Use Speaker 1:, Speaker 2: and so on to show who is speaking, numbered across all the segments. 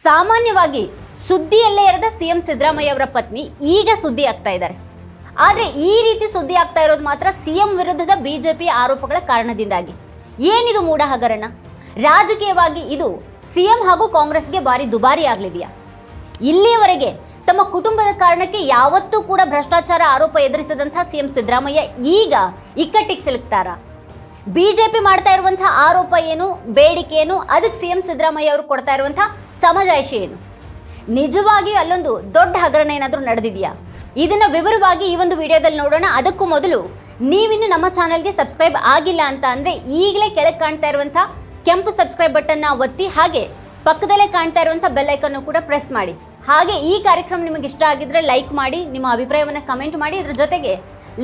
Speaker 1: ಸಾಮಾನ್ಯವಾಗಿ ಸುದ್ದಿಯಲ್ಲೇ ಇರದ ಸಿಎಂ ಸಿದ್ದರಾಮಯ್ಯ ಅವರ ಪತ್ನಿ ಈಗ ಸುದ್ದಿ ಆಗ್ತಾ ಇದ್ದಾರೆ. ಆದರೆ ಈ ರೀತಿ ಸುದ್ದಿ ಆಗ್ತಾ ಇರೋದು ಮಾತ್ರ ಸಿಎಂ ವಿರುದ್ಧದ ಬಿಜೆಪಿ ಆರೋಪಗಳ ಕಾರಣದಿಂದಾಗಿ. ಏನಿದು ಮೂಢ ಹಗರಣ? ರಾಜಕೀಯವಾಗಿ ಇದು ಸಿಎಂ ಹಾಗೂ ಕಾಂಗ್ರೆಸ್ಗೆ ಭಾರಿ ದುಬಾರಿ ಆಗಲಿದೆಯಾ? ಇಲ್ಲಿಯವರೆಗೆ ತಮ್ಮ ಕುಟುಂಬದ ಕಾರಣಕ್ಕೆ ಯಾವತ್ತೂ ಕೂಡ ಭ್ರಷ್ಟಾಚಾರ ಆರೋಪ ಎದುರಿಸದಂಥ ಸಿಎಂ ಸಿದ್ದರಾಮಯ್ಯ ಈಗ ಇಕ್ಕಟ್ಟಿಗೆ ಸಿಲುಕ್ತಾರ? ಬಿಜೆಪಿ ಮಾಡ್ತಾ ಇರುವಂತಹ ಆರೋಪ ಏನು, ಬೇಡಿಕೆ ಏನು, ಅದಕ್ಕೆ ಸಿಎಂ ಸಿದ್ದರಾಮಯ್ಯ ಅವರು ಕೊಡ್ತಾ ಇರುವಂತಹ ಸಮಜಾಯಿಷಿ ಏನು? ನಿಜವಾಗಿ ಅಲ್ಲೊಂದು ದೊಡ್ಡ ಹಗರಣ ಏನಾದರೂ ನಡೆದಿದೆಯಾ? ಇದನ್ನು ವಿವರವಾಗಿ ಈ ಒಂದು ವಿಡಿಯೋದಲ್ಲಿ ನೋಡೋಣ. ಅದಕ್ಕೂ ಮೊದಲು ನೀವಿನ್ನು ನಮ್ಮ ಚಾನಲ್ಗೆ ಸಬ್ಸ್ಕ್ರೈಬ್ ಆಗಿಲ್ಲ ಅಂತ ಅಂದರೆ ಈಗಲೇ ಕೆಳಗೆ ಕಾಣ್ತಾ ಇರುವಂಥ ಕೆಂಪು ಸಬ್ಸ್ಕ್ರೈಬ್ ಬಟನ್ನ ಒತ್ತಿ, ಹಾಗೆ ಪಕ್ಕದಲ್ಲೇ ಕಾಣ್ತಾ ಇರುವಂಥ ಬೆಲ್ಲೈಕನ್ನು ಕೂಡ ಪ್ರೆಸ್ ಮಾಡಿ. ಹಾಗೆ ಈ ಕಾರ್ಯಕ್ರಮ ನಿಮಗೆ ಇಷ್ಟ ಆಗಿದ್ರೆ ಲೈಕ್ ಮಾಡಿ, ನಿಮ್ಮ ಅಭಿಪ್ರಾಯವನ್ನು ಕಮೆಂಟ್ ಮಾಡಿ, ಇದ್ರ ಜೊತೆಗೆ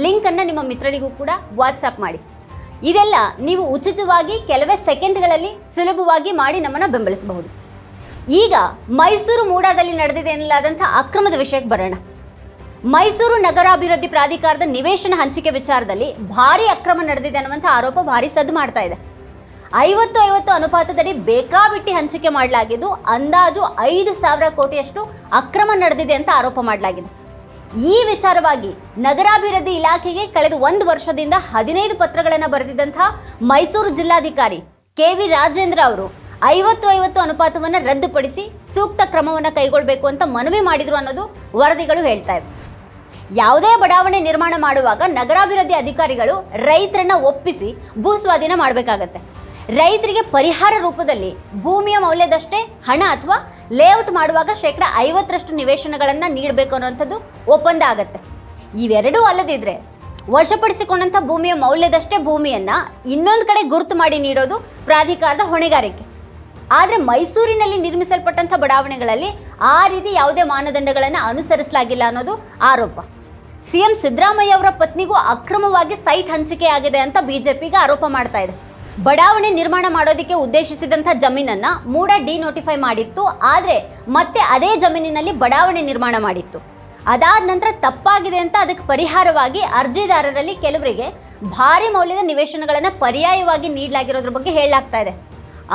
Speaker 1: ಲಿಂಕನ್ನು ನಿಮ್ಮ ಮಿತ್ರರಿಗೂ ಕೂಡ ವಾಟ್ಸಪ್ ಮಾಡಿ. ಇದೆಲ್ಲ ನೀವು ಉಚಿತವಾಗಿ ಕೆಲವೇ ಸೆಕೆಂಡ್ಗಳಲ್ಲಿ ಸುಲಭವಾಗಿ ಮಾಡಿ ನಮ್ಮನ್ನು ಬೆಂಬಲಿಸಬಹುದು. ಈಗ ಮೈಸೂರು ಮೂಡಾದಲ್ಲಿ ನಡೆದಿದೆ ಎನ್ನಲಾದಂಥ ಅಕ್ರಮದ ವಿಷಯಕ್ಕೆ ಬರೋಣ. ಮೈಸೂರು ನಗರಾಭಿವೃದ್ಧಿ ಪ್ರಾಧಿಕಾರದ ನಿವೇಶನ ಹಂಚಿಕೆ ವಿಚಾರದಲ್ಲಿ ಭಾರಿ ಅಕ್ರಮ ನಡೆದಿದೆ ಅನ್ನುವಂಥ ಆರೋಪ ಭಾರಿ ಸದ್ದು ಮಾಡ್ತಾ ಇದೆ. ಐವತ್ತು ಐವತ್ತು ಅನುಪಾತದಲ್ಲಿ ಬೇಕಾಬಿಟ್ಟಿ ಹಂಚಿಕೆ ಮಾಡಲಾಗಿದ್ದು ಅಂದಾಜು ಐದು ಸಾವಿರ ಕೋಟಿಯಷ್ಟು ಅಕ್ರಮ ನಡೆದಿದೆ ಅಂತ ಆರೋಪ ಮಾಡಲಾಗಿದೆ. ಈ ವಿಚಾರವಾಗಿ ನಗರಾಭಿವೃದ್ಧಿ ಇಲಾಖೆಗೆ ಕಳೆದ ಒಂದು ವರ್ಷದಿಂದ ಹದಿನೈದು ಪತ್ರಗಳನ್ನು ಬರೆದಿದ್ದಂತಹ ಮೈಸೂರು ಜಿಲ್ಲಾಧಿಕಾರಿ ಕೆ ವಿ ರಾಜೇಂದ್ರ ಅವರು ಐವತ್ತು ಐವತ್ತು ಅನುಪಾತವನ್ನು ರದ್ದುಪಡಿಸಿ ಸೂಕ್ತ ಕ್ರಮವನ್ನು ಕೈಗೊಳ್ಳಬೇಕು ಅಂತ ಮನವಿ ಮಾಡಿದ್ರು ಅನ್ನೋದು ವರದಿಗಳು ಹೇಳ್ತಾ ಇವೆ. ಯಾವುದೇ ಬಡಾವಣೆ ನಿರ್ಮಾಣ ಮಾಡುವಾಗ ನಗರಾಭಿವೃದ್ಧಿ ಅಧಿಕಾರಿಗಳು ರೈತರನ್ನ ಒಪ್ಪಿಸಿ ಭೂ ಸ್ವಾಧೀನ ಮಾಡಬೇಕಾಗತ್ತೆ. ರೈತರಿಗೆ ಪರಿಹಾರ ರೂಪದಲ್ಲಿ ಭೂಮಿಯ ಮೌಲ್ಯದಷ್ಟೇ ಹಣ ಅಥವಾ ಲೇಔಟ್ ಮಾಡುವಾಗ ಶೇಕಡ ಐವತ್ತರಷ್ಟು ನಿವೇಶನಗಳನ್ನು ನೀಡಬೇಕು ಅನ್ನೋಂಥದ್ದು ಒಪ್ಪಂದ ಆಗತ್ತೆ. ಇವೆರಡೂ ಅಲ್ಲದಿದ್ರೆ ವಶಪಡಿಸಿಕೊಂಡಂಥ ಭೂಮಿಯ ಮೌಲ್ಯದಷ್ಟೇ ಭೂಮಿಯನ್ನು ಇನ್ನೊಂದು ಕಡೆ ಗುರುತು ಮಾಡಿ ನೀಡೋದು ಪ್ರಾಧಿಕಾರದ ಹೊಣೆಗಾರಿಕೆ. ಆದರೆ ಮೈಸೂರಿನಲ್ಲಿ ನಿರ್ಮಿಸಲ್ಪಟ್ಟಂಥ ಬಡಾವಣೆಗಳಲ್ಲಿ ಆ ರೀತಿ ಯಾವುದೇ ಮಾನದಂಡಗಳನ್ನು ಅನುಸರಿಸಲಾಗಿಲ್ಲ ಅನ್ನೋದು ಆರೋಪ. ಸಿಎಂ ಸಿದ್ದರಾಮಯ್ಯ ಅವರ ಪತ್ನಿಗೂ ಅಕ್ರಮವಾಗಿ ಸೈಟ್ ಹಂಚಿಕೆ ಆಗಿದೆ ಅಂತ ಬಿಜೆಪಿಗೆ ಆರೋಪ ಮಾಡ್ತಾ ಇದೆ. ಬಡಾವಣೆ ನಿರ್ಮಾಣ ಮಾಡೋದಕ್ಕೆ ಉದ್ದೇಶಿಸಿದಂಥ ಜಮೀನನ್ನ ಮೂಡ ಡಿನೋಟಿಫೈ ಮಾಡಿತ್ತು, ಆದರೆ ಮತ್ತೆ ಅದೇ ಜಮೀನಿನಲ್ಲಿ ಬಡಾವಣೆ ನಿರ್ಮಾಣ ಮಾಡಿತ್ತು. ಅದಾದ ನಂತರ ತಪ್ಪಾಗಿದೆ ಅಂತ ಅದಕ್ಕೆ ಪರಿಹಾರವಾಗಿ ಅರ್ಜಿದಾರರಲ್ಲಿ ಕೆಲವರಿಗೆ ಭಾರಿ ಮೌಲ್ಯದ ನಿವೇಶನಗಳನ್ನು ಪರ್ಯಾಯವಾಗಿ ನೀಡಲಾಗಿರೋದ್ರ ಬಗ್ಗೆ ಹೇಳಲಾಗ್ತಾ ಇದೆ.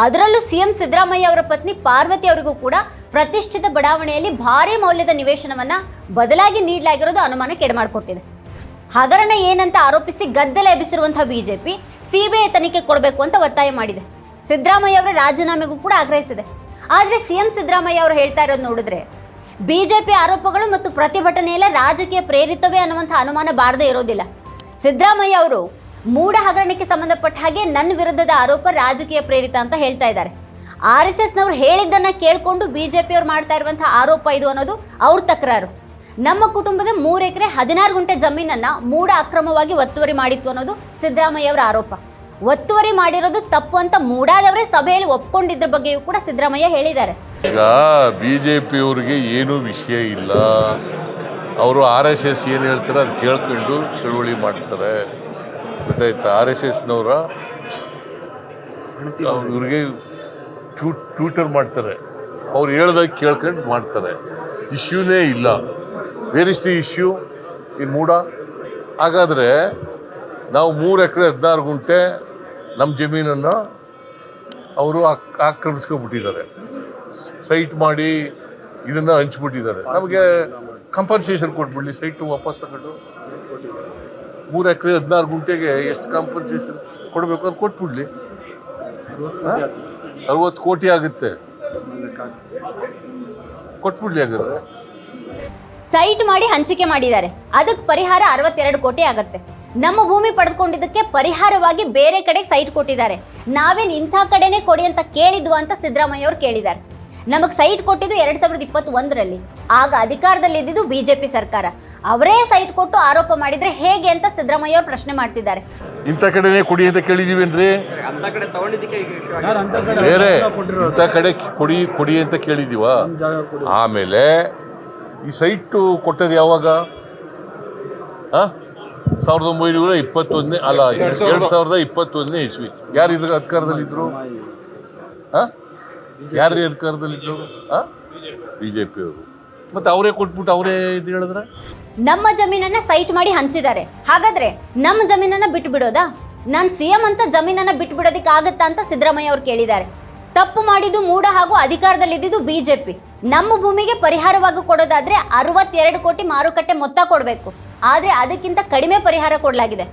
Speaker 1: ಅದರಲ್ಲೂ ಸಿಎಂ ಸಿದ್ದರಾಮಯ್ಯ ಅವರ ಪತ್ನಿ ಪಾರ್ವತಿ ಅವರಿಗೂ ಕೂಡ ಪ್ರತಿಷ್ಠಿತ ಬಡಾವಣೆಯಲ್ಲಿ ಭಾರಿ ಮೌಲ್ಯದ ನಿವೇಶನವನ್ನು ಬದಲಾಗಿ ನೀಡಲಾಗಿರೋದು ಅನುಮಾನ ಕೆಡಮಾಡಿಕೊಟ್ಟಿದೆ. ಹಗರಣ ಏನಂತ ಆರೋಪಿಸಿ ಗದ್ದಲ ಎಬ್ಬಿಸಿರುವಂತಹ ಬಿಜೆಪಿ ಸಿಬಿಐ ತನಿಖೆ ಕೊಡಬೇಕು ಅಂತ ಒತ್ತಾಯ ಮಾಡಿದೆ. ಸಿದ್ದರಾಮಯ್ಯ ಅವರ ರಾಜೀನಾಮೆಗೂ ಕೂಡ ಆಗ್ರಹಿಸಿದೆ. ಆದರೆ ಸಿಎಂ ಸಿದ್ದರಾಮಯ್ಯ ಅವರು ಹೇಳ್ತಾ ಇರೋದು ನೋಡಿದ್ರೆ ಬಿಜೆಪಿ ಆರೋಪಗಳು ಮತ್ತು ಪ್ರತಿಭಟನೆಯಲ್ಲ ರಾಜಕೀಯ ಪ್ರೇರಿತವೇ ಅನ್ನುವಂಥ ಅನುಮಾನ ಬಾರದೇ ಇರೋದಿಲ್ಲ. ಸಿದ್ದರಾಮಯ್ಯ ಅವರು ಮೂಢ ಹಗರಣಕ್ಕೆ ಸಂಬಂಧಪಟ್ಟ ಹಾಗೆ ನನ್ನ ವಿರುದ್ಧದ ಆರೋಪ ರಾಜಕೀಯ ಪ್ರೇರಿತ ಅಂತ ಹೇಳ್ತಾ ಇದ್ದಾರೆ. ಆರ್ ಎಸ್ ಎಸ್ನವ್ರು ಹೇಳಿದ್ದನ್ನು ಕೇಳಿಕೊಂಡು ಬಿ ಜೆ ಪಿಯವ್ರು ಮಾಡ್ತಾ ಇರುವಂಥ ಆರೋಪ ಇದು ಅನ್ನೋದು ಅವ್ರ ತಕರಾರು. ನಮ್ಮ ಕುಟುಂಬದ ಮೂರು ಎಕರೆ ಹದಿನಾರು ಗುಂಟೆ ಜಮೀನನ್ನು ಮೂಡ ಅಕ್ರಮವಾಗಿ ಒತ್ತುವರಿ ಮಾಡಿತ್ತು ಅನ್ನೋದು ಸಿದ್ದರಾಮಯ್ಯ ಅವರ ಆರೋಪ. ಒತ್ತುವರಿ ಮಾಡಿರೋದು ತಪ್ಪು ಅಂತ ಮೂಡಾದವರೇ ಸಭೆಯಲ್ಲಿ ಒಪ್ಕೊಂಡಿದ್ರ ಬಗ್ಗೆಯೂ ಕೂಡ ಸಿದ್ದರಾಮಯ್ಯ ಹೇಳಿದ್ದಾರೆ.
Speaker 2: ಈಗ ಬಿ ಜೆ ಪಿಯವ್ರಿಗೆ ಏನೂ ವಿಷಯ ಇಲ್ಲ. ಅವರು ಆರ್ ಎಸ್ ಎಸ್ ಏನು ಹೇಳ್ತಾರೆ ಅದು ಕೇಳ್ಕೊಂಡು ಚಳುವಳಿ ಮಾಡ್ತಾರೆ. ಗೊತ್ತಾಯ್ತಾ ಆರ್ ಎಸ್ ಎಸ್ನವರ ಇವ್ರಿಗೆ ಟ್ವಿಟರ್ ಮಾಡ್ತಾರೆ. ಅವ್ರು ಹೇಳ್ದಾಗ ಕೇಳ್ಕೊಂಡು ಮಾಡ್ತಾರೆ. ಇಶ್ಯೂನೇ ಇಲ್ಲ. Where is the issue in MUDA? ಹಾಗಾದರೆ ನಾವು ಮೂರು ಎಕರೆ ಹದಿನಾರು ಗುಂಟೆ ನಮ್ಮ ಜಮೀನನ್ನು ಅವರು ಆಕ್, ಆಕ್ರಮಿಸ್ಕೊಂಡ್ಬಿಟ್ಟಿದ್ದಾರೆ. ಸೈಟ್ ಮಾಡಿ ಇದನ್ನು ಹಂಚ್ಬಿಟ್ಟಿದ್ದಾರೆ. ನಮಗೆ ಕಂಪನ್ಸೇಷನ್ ಕೊಟ್ಬಿಡಲಿ ಸೈಟು ವಾಪಸ್ ತಗೊಂಡು. ಮೂರು ಎಕರೆ ಹದಿನಾರು ಗುಂಟೆಗೆ ಎಷ್ಟು ಕಾಂಪನ್ಸೇಷನ್ ಕೊಡಬೇಕು ಅದು ಕೊಟ್ಬಿಡ್ಲಿ ಅರವತ್ತು ಕೋಟಿ ಆಗುತ್ತೆ. ಕೊಟ್ಬಿಡ್ಲಿ ಹಾಗಾದ್ರೆ.
Speaker 1: ಸೈಟ್ ಮಾಡಿ ಹಂಚಿಕೆ ಮಾಡಿದ್ದಾರೆ. ಅದಕ್ಕೆ ಪರಿಹಾರ ಅರವತ್ತೆರಡು ಕೋಟಿ ಆಗುತ್ತೆ. ನಮ್ಮ ಭೂಮಿ ಪಡೆದುಕೊಂಡಿದ್ದಕ್ಕೆ ಪರಿಹಾರವಾಗಿ ಬೇರೆ ಕಡೆಗೆ ಸೈಟ್ ಕೊಟ್ಟಿದ್ದಾರೆ. ನಾವೇನು ಇಂಥ ಕಡೆನೇ ಕೊಡಿ ಅಂತ ಕೇಳಿದ್ವು ಅಂತ ಸಿದ್ದರಾಮಯ್ಯ ಅವರು ಕೇಳಿದ್ದಾರೆ. ನಮಗೆ ಸೈಟ್ ಕೊಟ್ಟಿದ್ದು ಎರಡು ಸಾವಿರದ ಇಪ್ಪತ್ತ್ ಒಂದರಲ್ಲಿ ಆಗ ಅಧಿಕಾರದಲ್ಲಿ ಇದ್ದಿದ್ದು ಬಿಜೆಪಿ ಸರ್ಕಾರ. ಅವರೇ ಸೈಟ್ ಕೊಟ್ಟು ಆರೋಪ ಮಾಡಿದ್ರೆ ಹೇಗೆ ಅಂತ ಸಿದ್ದರಾಮಯ್ಯ ಅವರು ಪ್ರಶ್ನೆ ಮಾಡ್ತಿದ್ದಾರೆ.
Speaker 2: ಇಂಥ ಕಡೆನೇ ಕೊಡಿ ಅಂತ ಕೇಳಿದೀವೇನ್ರಿ? ಬೇರೆ, ಇಂಥ ಕಡೆ ಕೊಡಿ ಕೊಡಿ ಅಂತ ಕೇಳಿದೀವ? ಆಮೇಲೆ ಈ ಸೈಟು ಕೊಟ್ಟದ್ದು ಯಾವಾಗ? ಆ? ಸಾವಿರದ ಒಂಬೈನೂರ ಇಪ್ಪತ್ತೊಂದನೇ, ಅಲ್ಲ, ಎರಡು ಸಾವಿರದ ಇಪ್ಪತ್ತೊಂದನೇ ಇಸ್ವಿ. ಯಾರು ಇದ್ರ ಅಧಿಕಾರದಲ್ಲಿದ್ದರು ಆ? ಯಾರು ಅಧಿಕಾರದಲ್ಲಿ ಬಿ ಜೆ ಪಿಯವರು ಮತ್ತೆ ಅವರೇ ಕೊಟ್ಬಿಟ್ಟು ಅವರೇ ಇದು ಹೇಳಿದ್ರೆ?
Speaker 1: ನಮ್ಮ ಜಮೀನನ್ನ ಸೈಟ್ ಮಾಡಿ ಹಂಚಿದ್ದಾರೆ. ಹಾಗಾದ್ರೆ ನಮ್ಮ ಜಮೀನನ್ನ ಬಿಟ್ಟು ಬಿಡೋದಾ ನಾನು ಸಿ ಎಂ ಅಂತ ಜಮೀನನ್ನ ಬಿಟ್ಟು ಬಿಡೋದಕ್ಕೆ ಆಗತ್ತಾ ಅಂತ ಸಿದ್ದರಾಮಯ್ಯ ಅವರು ಕೇಳಿದ್ದಾರೆ. ತಪ್ಪು ಮಾಡಿದ್ದು ಮೂಡ ಹಾಗೂ ಅಧಿಕಾರದಲ್ಲಿದ್ದಿದ್ದು ಬಿಜೆಪಿ. ನಮ್ಮ ಭೂಮಿಗೆ ಪರಿಹಾರವಾಗಿ ಕೊಡೋದಾದ್ರೆ ಅರವತ್ತೆರಡು ಕೋಟಿ ಮಾರುಕಟ್ಟೆ ಮೊತ್ತ ಕೊಡಬೇಕು. ಆದರೆ ಅದಕ್ಕಿಂತ ಕಡಿಮೆ ಪರಿಹಾರ ಕೊಡಲಾಗಿದೆ.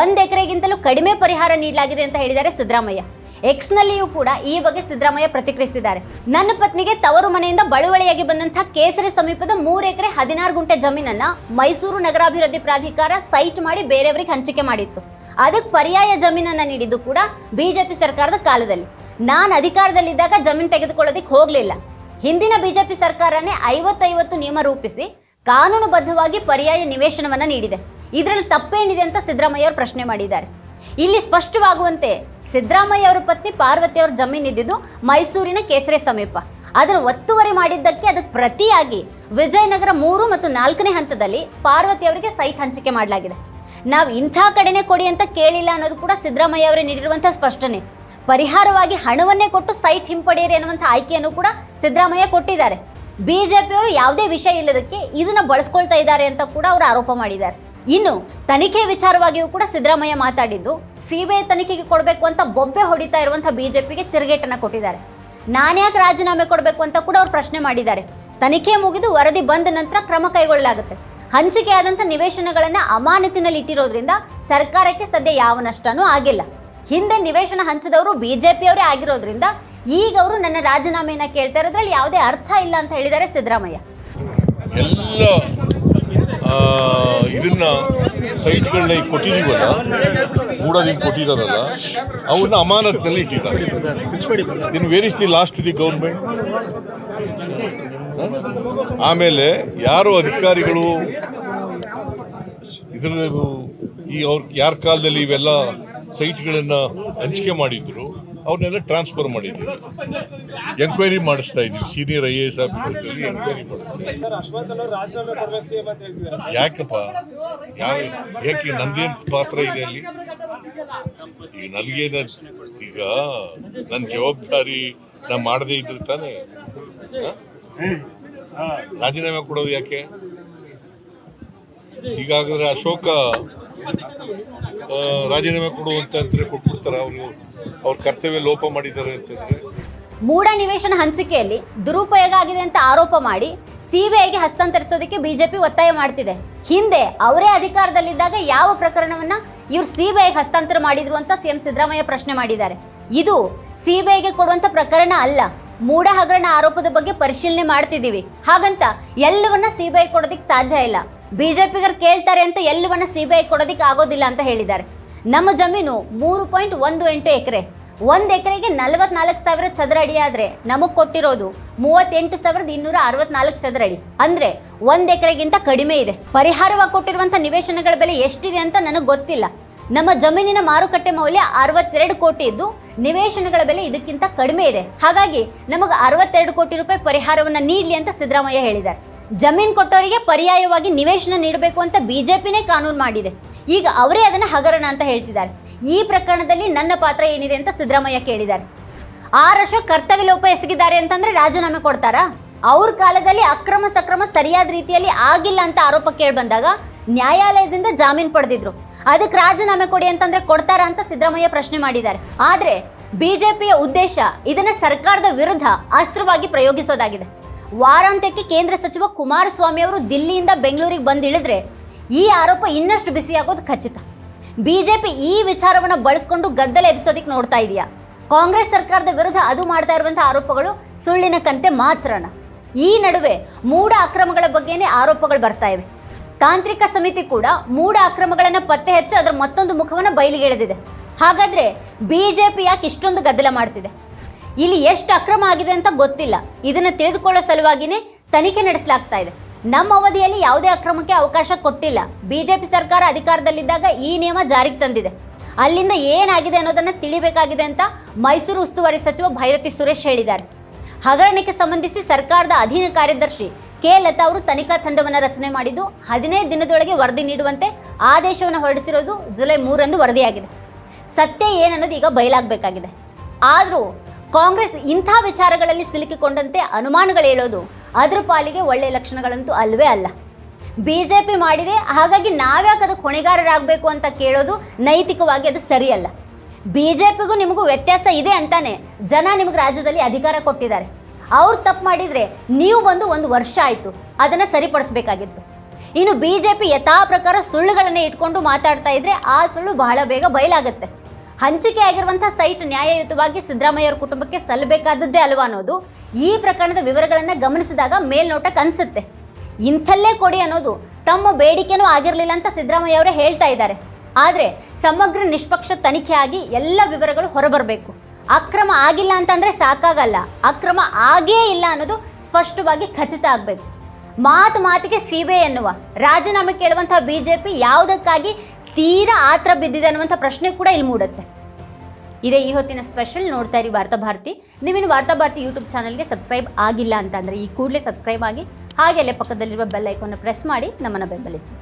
Speaker 1: ಒಂದು ಎಕರೆಗಿಂತಲೂ ಕಡಿಮೆ ಪರಿಹಾರ ನೀಡಲಾಗಿದೆ ಅಂತ ಹೇಳಿದ್ದಾರೆ ಸಿದ್ದರಾಮಯ್ಯ. ಎಕ್ಸ್ನಲ್ಲಿಯೂ ಕೂಡ ಈ ಬಗ್ಗೆ ಸಿದ್ದರಾಮಯ್ಯ ಪ್ರತಿಕ್ರಿಯಿಸಿದ್ದಾರೆ. ನನ್ನ ಪತ್ನಿಗೆ ತವರು ಮನೆಯಿಂದ ಬಳುವಳಿಯಾಗಿ ಬಂದಂತಹ ಕೇಸರಿ ಸಮೀಪದ ಮೂರು ಎಕರೆ ಹದಿನಾರು ಗುಂಟೆ ಜಮೀನನ್ನ ಮೈಸೂರು ನಗರಾಭಿವೃದ್ಧಿ ಪ್ರಾಧಿಕಾರ ಸೈಟ್ ಮಾಡಿ ಬೇರೆಯವರಿಗೆ ಹಂಚಿಕೆ ಮಾಡಿತ್ತು. ಅದಕ್ಕೆ ಪರ್ಯಾಯ ಜಮೀನನ್ನ ನೀಡಿದ್ದು ಕೂಡ ಬಿಜೆಪಿ ಸರ್ಕಾರದ ಕಾಲದಲ್ಲಿ. ನಾನು ಅಧಿಕಾರದಲ್ಲಿದ್ದಾಗ ಜಮೀನು ತೆಗೆದುಕೊಳ್ಳೋದಕ್ಕೆ ಹೋಗಲಿಲ್ಲ. ಹಿಂದಿನ ಬಿಜೆಪಿ ಸರ್ಕಾರನೇ ಐವತ್ತೈವತ್ತು ನಿಯಮ ರೂಪಿಸಿ ಕಾನೂನುಬದ್ಧವಾಗಿ ಪರ್ಯಾಯ ನಿವೇಶನವನ್ನು ನೀಡಿದೆ. ಇದರಲ್ಲಿ ತಪ್ಪೇನಿದೆ ಅಂತ ಸಿದ್ದರಾಮಯ್ಯ ಅವರು ಪ್ರಶ್ನೆ ಮಾಡಿದ್ದಾರೆ. ಇಲ್ಲಿ ಸ್ಪಷ್ಟವಾಗುವಂತೆ ಸಿದ್ದರಾಮಯ್ಯ ಅವರ ಪತ್ನಿ ಪಾರ್ವತಿ ಅವರ ಜಮೀನಿದ್ದಿದ್ದು ಮೈಸೂರಿನ ಕೇಸರೆ ಸಮೀಪ. ಅದರ ಒತ್ತುವರಿ ಮಾಡಿದ್ದಕ್ಕೆ ಅದಕ್ಕೆ ಪ್ರತಿಯಾಗಿ ವಿಜಯನಗರ ಮೂರು ಮತ್ತು ನಾಲ್ಕನೇ ಹಂತದಲ್ಲಿ ಪಾರ್ವತಿ ಅವರಿಗೆ ಸೈಟ್ ಹಂಚಿಕೆ ಮಾಡಲಾಗಿದೆ. ನಾವು ಇಂಥ ಕಡೆನೇ ಕೊಡಿ ಅಂತ ಕೇಳಿಲ್ಲ ಅನ್ನೋದು ಕೂಡ ಸಿದ್ದರಾಮಯ್ಯ ಅವರೇ ನೀಡಿರುವಂಥ ಸ್ಪಷ್ಟನೆ. ಪರಿಹಾರವಾಗಿ ಹಣವನ್ನೇ ಕೊಟ್ಟು ಸೈಟ್ ಹಿಂಪಡೆಯಿರಿ ಅನ್ನುವಂಥ ಆಯ್ಕೆಯನ್ನು ಕೂಡ ಸಿದ್ದರಾಮಯ್ಯ ಕೊಟ್ಟಿದ್ದಾರೆ. ಬಿಜೆಪಿಯವರು ಯಾವುದೇ ವಿಷಯ ಇಲ್ಲದಕ್ಕೆ ಇದನ್ನ ಬಳಸ್ಕೊಳ್ತಾ ಇದ್ದಾರೆ ಅಂತ ಕೂಡ ಅವರು ಆರೋಪ ಮಾಡಿದ್ದಾರೆ. ಇನ್ನು ತನಿಖೆ ವಿಚಾರವಾಗಿಯೂ ಕೂಡ ಸಿದ್ದರಾಮಯ್ಯ ಮಾತಾಡಿದ್ದು, ಸಿಬಿಐ ತನಿಖೆಗೆ ಕೊಡಬೇಕು ಅಂತ ಬೊಬ್ಬೆ ಹೊಡಿತಾ ಇರುವಂತಹ ಬಿಜೆಪಿಗೆ ತಿರುಗೇಟನ್ನು ಕೊಟ್ಟಿದ್ದಾರೆ. ನಾನ್ಯಾಕೆ ರಾಜೀನಾಮೆ ಕೊಡಬೇಕು ಅಂತ ಕೂಡ ಅವ್ರು ಪ್ರಶ್ನೆ ಮಾಡಿದ್ದಾರೆ. ತನಿಖೆ ಮುಗಿದು ವರದಿ ಬಂದ ನಂತರ ಕ್ರಮ ಕೈಗೊಳ್ಳಲಾಗುತ್ತೆ. ಹಂಚಿಕೆಯಾದಂಥ ನಿವೇಶನಗಳನ್ನು ಅಮಾನತಿನಲ್ಲಿ ಇಟ್ಟಿರೋದ್ರಿಂದ ಸರ್ಕಾರಕ್ಕೆ ಸದ್ಯ ಯಾವ ನಷ್ಟನೂ ಆಗಿಲ್ಲ. ಹಿಂದೆ ನಿವೇಶನ ಹಂಚಿದವರು ಬಿಜೆಪಿಯವರೇ ಆಗಿರೋದ್ರಿಂದ ಈಗ ಅವರು ನನ್ನ ರಾಜೀನಾಮೆಯನ್ನು ಕೇಳ್ತಾ ಇರೋದ್ರಲ್ಲಿ ಯಾವುದೇ ಅರ್ಥ ಇಲ್ಲ ಅಂತ ಹೇಳಿದ್ದಾರೆ ಸಿದ್ದರಾಮಯ್ಯ.
Speaker 2: ಇದನ್ನ ಸೈಟ್ಗಳನ್ನ ಈಗ ಕೊಟ್ಟಿದೀವಲ್ಲ? ಮೂಡೋದಿಂಗ್ ಕೊಟ್ಟಿದಾರಲ್ಲ? ಅವನ್ನ ಅಮಾನತ್ನಲ್ಲಿ ಇಟ್ಟಿದ್ದಾರೆ. ಇನ್ನು where is the last the government ಆಮೇಲೆ ಯಾರು ಅಧಿಕಾರಿಗಳು ಇದ್ರೂ ಈ ಅವ್ರ ಯಾರ ಕಾಲದಲ್ಲಿ ಇವೆಲ್ಲ ಸೈಟ್ಗಳನ್ನು ಹಂಚಿಕೆ ಮಾಡಿದ್ರು? ಅವ್ರನ್ನೆಲ್ಲ ಟ್ರಾನ್ಸ್ಫರ್ ಮಾಡಿದ್ದೀವಿ. ಎಂಕ್ವೈರಿ ಮಾಡಿಸ್ತಾ ಇದ್ದೀವಿ. ಸೀನಿಯರ್ ಐ ಎ ಎಸ್ ಆಫೀಸರ್ಗಳಲ್ಲಿ ಎಂಕ್ವೈರಿ ಯಾಕಪ್ಪ? ಯಾಕೆ ನಂದೇನ್ ಪಾತ್ರ ಇದೆ ಅಲ್ಲಿ? ಈಗ ನನಗೇನ ಈಗ ನನ್ನ ಜವಾಬ್ದಾರಿ ನಾ ಮಾಡದೇ ಇದ್ರೆ ತಾನೆ? ರಾಜೀನಾಮೆ ಕೊಡೋದು ಯಾಕೆ? ಈಗಾಗಲೇ ಅಶೋಕ ರಾಜೀನಾಮೆ ಕೊಡುವಂತ ಕೊಟ್ಬಿಡ್ತಾರ ಅವರು? ಅವ್ರ ಕರ್ತವ್ಯ ಲೋಪ ಮಾಡಿದ್ದಾರೆ ಅಂತಂದ್ರೆ
Speaker 1: ಮೂಡ ನಿವೇಶನ ಹಂಚಿಕೆಯಲ್ಲಿ ದುರುಪಯೋಗ ಆಗಿದೆ ಅಂತ ಆರೋಪ ಮಾಡಿ ಸಿಬಿಐಗೆ ಹಸ್ತಾಂತರಿಸೋದಕ್ಕೆ ಬಿಜೆಪಿ ಒತ್ತಾಯ ಮಾಡ್ತಿದೆ. ಹಿಂದೆ ಅವರೇ ಅಧಿಕಾರದಲ್ಲಿದ್ದಾಗ ಯಾವ ಪ್ರಕರಣವನ್ನ ಇವ್ರು ಸಿಬಿಐಗೆ ಹಸ್ತಾಂತರ ಮಾಡಿದ್ರು ಅಂತ ಸಿಎಂ ಸಿದ್ದರಾಮಯ್ಯ ಪ್ರಶ್ನೆ ಮಾಡಿದ್ದಾರೆ. ಇದು ಸಿಬಿಐಗೆ ಕೊಡುವಂತ ಪ್ರಕರಣ ಅಲ್ಲ, ಮೂಢ ಹಗರಣ ಆರೋಪದ ಬಗ್ಗೆ ಪರಿಶೀಲನೆ ಮಾಡ್ತಿದ್ದೀವಿ. ಹಾಗಂತ ಎಲ್ಲವನ್ನ ಸಿಬಿಐ ಕೊಡೋದಕ್ಕೆ ಸಾಧ್ಯ ಇಲ್ಲ. ಬಿಜೆಪಿಗರು ಕೇಳ್ತಾರೆ ಅಂತ ಎಲ್ಲವನ್ನ ಸಿಬಿಐ ಕೊಡೋದಕ್ಕೆ ಆಗೋದಿಲ್ಲ ಅಂತ ಹೇಳಿದ್ದಾರೆ. ನಮ್ಮ ಜಮೀನು ಮೂರು ಪಾಯಿಂಟ್ ಒಂದು ಎಂಟು ಎಕರೆ. ಒಂದು ಎಕರೆಗೆ ನಲವತ್ನಾಲ್ಕು ಸಾವಿರ ಚದರ ಅಡಿ ಆದರೆ ನಮಗೆ ಕೊಟ್ಟಿರೋದು ಮೂವತ್ತೆಂಟು ಸಾವಿರದ ಇನ್ನೂರ ಅರವತ್ನಾಲ್ಕು ಚದರ ಅಡಿ. ಅಂದರೆ ಒಂದು ಎಕರೆಗಿಂತ ಕಡಿಮೆ ಇದೆ. ಪರಿಹಾರವಾಗಿ ಕೊಟ್ಟಿರುವಂಥ ನಿವೇಶನಗಳ ಬೆಲೆ ಎಷ್ಟಿದೆ ಅಂತ ನನಗೆ ಗೊತ್ತಿಲ್ಲ. ನಮ್ಮ ಜಮೀನಿನ ಮಾರುಕಟ್ಟೆ ಮೌಲ್ಯ ಅರವತ್ತೆರಡು ಕೋಟಿ ಇದ್ದು ನಿವೇಶನಗಳ ಬೆಲೆ ಇದಕ್ಕಿಂತ ಕಡಿಮೆ ಇದೆ. ಹಾಗಾಗಿ ನಮಗೆ ಅರವತ್ತೆರಡು ಕೋಟಿ ರೂಪಾಯಿ ಪರಿಹಾರವನ್ನು ನೀಡಲಿ ಅಂತ ಸಿದ್ದರಾಮಯ್ಯ ಹೇಳಿದ್ದಾರೆ. ಜಮೀನು ಕೊಟ್ಟವರಿಗೆ ಪರ್ಯಾಯವಾಗಿ ನಿವೇಶನ ನೀಡಬೇಕು ಅಂತ ಬಿಜೆಪಿನೇ ಕಾನೂನು ಮಾಡಿದೆ. ಈಗ ಅವರೇ ಅದನ್ನು ಹಗರಣ ಅಂತ ಹೇಳ್ತಿದ್ದಾರೆ. ಈ ಪ್ರಕರಣದಲ್ಲಿ ನನ್ನ ಪಾತ್ರ ಏನಿದೆ ಅಂತ ಸಿದ್ದರಾಮಯ್ಯ ಕೇಳಿದ್ದಾರೆ. ಆರ್ ಅಶೋಕ್ ಕರ್ತವ್ಯ ಲೋಪ ಎಸಗಿದ್ದಾರೆ ಅಂತಂದ್ರೆ ರಾಜೀನಾಮೆ ಕೊಡ್ತಾರಾ? ಅವ್ರ ಕಾಲದಲ್ಲಿ ಅಕ್ರಮ ಸಕ್ರಮ ಸರಿಯಾದ ರೀತಿಯಲ್ಲಿ ಆಗಿಲ್ಲ ಅಂತ ಆರೋಪ ಕೇಳಿ ಬಂದಾಗ ನ್ಯಾಯಾಲಯದಿಂದ ಜಾಮೀನು ಪಡೆದಿದ್ರು. ಅದಕ್ಕೆ ರಾಜೀನಾಮೆ ಕೊಡಿ ಅಂತಂದ್ರೆ ಕೊಡ್ತಾರಾ ಅಂತ ಸಿದ್ದರಾಮಯ್ಯ ಪ್ರಶ್ನೆ ಮಾಡಿದ್ದಾರೆ. ಆದ್ರೆ ಬಿಜೆಪಿಯ ಉದ್ದೇಶ ಇದನ್ನ ಸರ್ಕಾರದ ವಿರುದ್ಧ ಅಸ್ತ್ರವಾಗಿ ಪ್ರಯೋಗಿಸೋದಾಗಿದೆ. ವಾರಾಂತ್ಯಕ್ಕೆ ಕೇಂದ್ರ ಸಚಿವ ಕುಮಾರಸ್ವಾಮಿ ಅವರು ದಿಲ್ಲಿಯಿಂದ ಬೆಂಗಳೂರಿಗೆ ಬಂದು ಇಳಿದ್ರೆ ಈ ಆರೋಪ ಇನ್ನಷ್ಟು ಬಿಸಿಯಾಗೋದು ಖಚಿತ. ಬಿಜೆಪಿ ಈ ವಿಚಾರವನ್ನು ಬಳಸ್ಕೊಂಡು ಗದ್ದಲ ಎಬ್ಸೋದಕ್ಕೆ ನೋಡ್ತಾ ಇದೆಯಾ? ಕಾಂಗ್ರೆಸ್ ಸರ್ಕಾರದ ವಿರುದ್ಧ ಅದು ಮಾಡ್ತಾ ಇರುವಂಥ ಆರೋಪಗಳು ಸುಳ್ಳಿನ ಕಂತೆ ಮಾತ್ರನ. ಈ ನಡುವೆ ಮೂಢ ಅಕ್ರಮಗಳ ಬಗ್ಗೆನೇ ಆರೋಪಗಳು ಬರ್ತಾ ಇವೆ. ತಾಂತ್ರಿಕ ಸಮಿತಿ ಕೂಡ ಮೂಢ ಅಕ್ರಮಗಳನ್ನು ಪತ್ತೆ ಹಚ್ಚಿ ಅದರ ಮತ್ತೊಂದು ಮುಖವನ್ನು ಬಯಲಿಗೆಳೆದಿದೆ ಹಾಗಾದ್ರೆ ಬಿಜೆಪಿ ಯಾಕೆ ಇಷ್ಟೊಂದು ಗದ್ದಲ ಮಾಡ್ತಿದೆ? ಇಲ್ಲಿ ಎಷ್ಟು ಅಕ್ರಮ ಆಗಿದೆ ಅಂತ ಗೊತ್ತಿಲ್ಲ. ಇದನ್ನು ತಿಳಿದುಕೊಳ್ಳೋ ಸಲುವಾಗಿನೇ ತನಿಖೆ ನಡೆಸಲಾಗ್ತಾ ಇದೆ. ನಮ್ಮ ಅವಧಿಯಲ್ಲಿ ಯಾವುದೇ ಅಕ್ರಮಕ್ಕೆ ಅವಕಾಶ ಕೊಟ್ಟಿಲ್ಲ. ಬಿಜೆಪಿ ಸರ್ಕಾರ ಅಧಿಕಾರದಲ್ಲಿದ್ದಾಗ ಈ ನಿಯಮ ಜಾರಿಗೆ ತಂದಿದೆ. ಅಲ್ಲಿಂದ ಏನಾಗಿದೆ ಅನ್ನೋದನ್ನ ತಿಳಿಬೇಕಾಗಿದೆ ಅಂತ ಮೈಸೂರು ಉಸ್ತುವಾರಿ ಸಚಿವ ಭೈರತಿ ಸುರೇಶ್ ಹೇಳಿದ್ದಾರೆ. ಹಗರಣಕ್ಕೆ ಸಂಬಂಧಿಸಿ ಸರ್ಕಾರದ ಅಧೀನ ಕಾರ್ಯದರ್ಶಿ ಕೆ. ಲತಾ ಅವರು ತನಿಖಾ ತಂಡವನ್ನು ರಚನೆ ಮಾಡಿದ್ದು, ಹದಿನೈದು ದಿನದೊಳಗೆ ವರದಿ ನೀಡುವಂತೆ ಆದೇಶವನ್ನು ಹೊರಡಿಸಿರೋದು ಜುಲೈ ಮೂರಂದು ವರದಿಯಾಗಿದೆ. ಸತ್ಯ ಏನನ್ನೋದು ಈಗ ಬಯಲಾಗಬೇಕಾಗಿದೆ. ಆದರೂ ಕಾಂಗ್ರೆಸ್ ಇಂಥ ವಿಚಾರಗಳಲ್ಲಿ ಸಿಲುಕಿಕೊಂಡಂತೆ ಅನುಮಾನಗಳು ಹೇಳೋದು ಅದ್ರ ಪಾಲಿಗೆ ಒಳ್ಳೆಯ ಲಕ್ಷಣಗಳಂತೂ ಅಲ್ವೇ ಅಲ್ಲ. ಬಿ ಜೆ ಪಿ ಮಾಡಿದೆ, ಹಾಗಾಗಿ ನಾವ್ಯಾಕೆ ಅದಕ್ಕೆ ಹೊಣೆಗಾರರಾಗಬೇಕು ಅಂತ ಕೇಳೋದು ನೈತಿಕವಾಗಿ ಅದು ಸರಿಯಲ್ಲ. ಬಿ ಜೆ ಪಿಗೂ ನಿಮಗೂ ವ್ಯತ್ಯಾಸ ಇದೆ ಅಂತಾನೆ ಜನ ನಿಮಗೆ ರಾಜ್ಯದಲ್ಲಿ ಅಧಿಕಾರ ಕೊಟ್ಟಿದ್ದಾರೆ. ಅವ್ರು ತಪ್ಪು ಮಾಡಿದರೆ ನೀವು ಬಂದು ಒಂದು ವರ್ಷ ಆಯಿತು, ಅದನ್ನು ಸರಿಪಡಿಸಬೇಕಾಗಿತ್ತು. ಇನ್ನು ಬಿ ಜೆ ಪಿ ಯಥಾ ಪ್ರಕಾರ ಸುಳ್ಳುಗಳನ್ನೇ ಇಟ್ಕೊಂಡು ಮಾತಾಡ್ತಾ ಇದ್ರೆ ಆ ಸುಳ್ಳು ಬಹಳ ಬೇಗ ಬಯಲಾಗುತ್ತೆ. ಹಂಚಿಕೆ ಆಗಿರುವಂತಹ ಸೈಟ್ ನ್ಯಾಯಯುತವಾಗಿ ಸಿದ್ದರಾಮಯ್ಯ ಕುಟುಂಬಕ್ಕೆ ಸಲ್ಲಬೇಕಾದದ್ದೇ ಅಲ್ವಾ ಅನ್ನೋದು? ಈ ಪ್ರಕರಣದ ವಿವರಗಳನ್ನು ಗಮನಿಸಿದಾಗ ಮೇಲ್ನೋಟಕ್ಕೆ ಅನ್ಸುತ್ತೆ. ಇಂಥಲ್ಲೇ ಕೊಡಿ ಅನ್ನೋದು ತಮ್ಮ ಬೇಡಿಕೆನೂ ಆಗಿರಲಿಲ್ಲ ಅಂತ ಸಿದ್ದರಾಮಯ್ಯ ಅವರೇ ಹೇಳ್ತಾ ಇದ್ದಾರೆ. ಆದರೆ ಸಮಗ್ರ ನಿಷ್ಪಕ್ಷ ತನಿಖೆ ಆಗಿ ಎಲ್ಲ ವಿವರಗಳು ಹೊರಬರಬೇಕು. ಅಕ್ರಮ ಆಗಿಲ್ಲ ಅಂತಂದ್ರೆ ಸಾಕಾಗಲ್ಲ. ಅಕ್ರಮ ಆಗೇ ಇಲ್ಲ ಅನ್ನೋದು ಸ್ಪಷ್ಟವಾಗಿ ಖಚಿತ ಆಗಬೇಕು. ಮಾತು ಮಾತಿಗೆ ಸಿಬಿಐ ಎನ್ನುವ, ರಾಜೀನಾಮೆ ಕೇಳುವಂತಹ ಬಿಜೆಪಿ ಯಾವುದಕ್ಕಾಗಿ ತೀರಾ ಆತ್ರ ಬಿದ್ದಿದೆ ಅನ್ನುವಂಥ ಪ್ರಶ್ನೆ ಕೂಡ ಇಲ್ಲಿ ಮೂಡುತ್ತೆ. ಇದೇ ಈ ಹೊತ್ತಿನ ಸ್ಪೆಷಲ್ ನೋಡ್ತಾ ಇರಿ ವಾರ್ತಾ ಭಾರತಿ. ನೀವೇನು ವಾರ್ತಾ ಭಾರತಿ ಯೂಟ್ಯೂಬ್ ಚಾನಲ್ಗೆ ಸಬ್ಸ್ಕ್ರೈಬ್ ಆಗಿಲ್ಲ ಅಂತಂದ್ರೆ ಈ ಕೂಡಲೇ ಸಬ್ಸ್ಕ್ರೈಬ್ ಆಗಿ ಹಾಗೆ ಅಲ್ಲೇ ಪಕ್ಕದಲ್ಲಿರುವ ಬೆಲ್ ಐಕಾನ್ನ ಪ್ರೆಸ್ ಮಾಡಿ ನಮ್ಮನ್ನು ಬೆಂಬಲಿಸಿ.